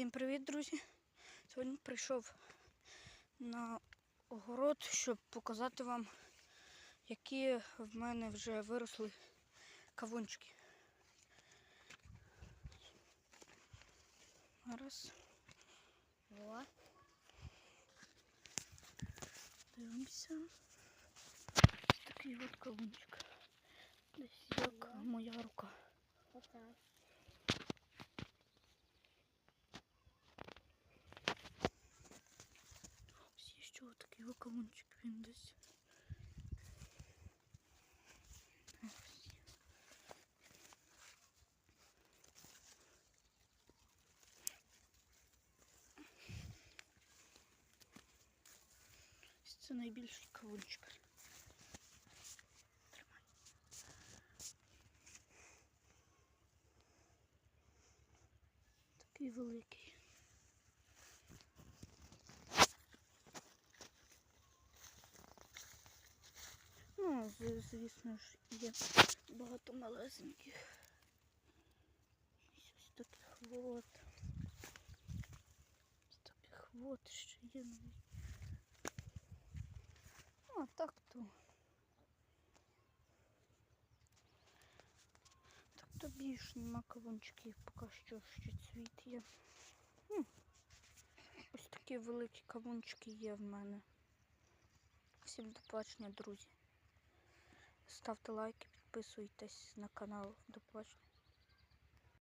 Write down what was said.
Всім привіт, друзі! Сьогодні прийшов на огород, щоб показати вам, які в мене вже виросли кавунчики. Зараз О, дивимося. Ось такий от кавунчик. Десь як моя рука. Кавунчик він десь. Ось. Це найбільший. Такий великий. Ну, звісно ж, є багато малесеньких. Ось таких вот. Ось таких вот ще є навіть. А так то. Так то більш нема кавунчиків, поки що ще цвіт є. Ось такі великі кавунчики є в мене. Всім до побачення, друзі. Ставте лайки, підписуйтесь на канал. До побачення.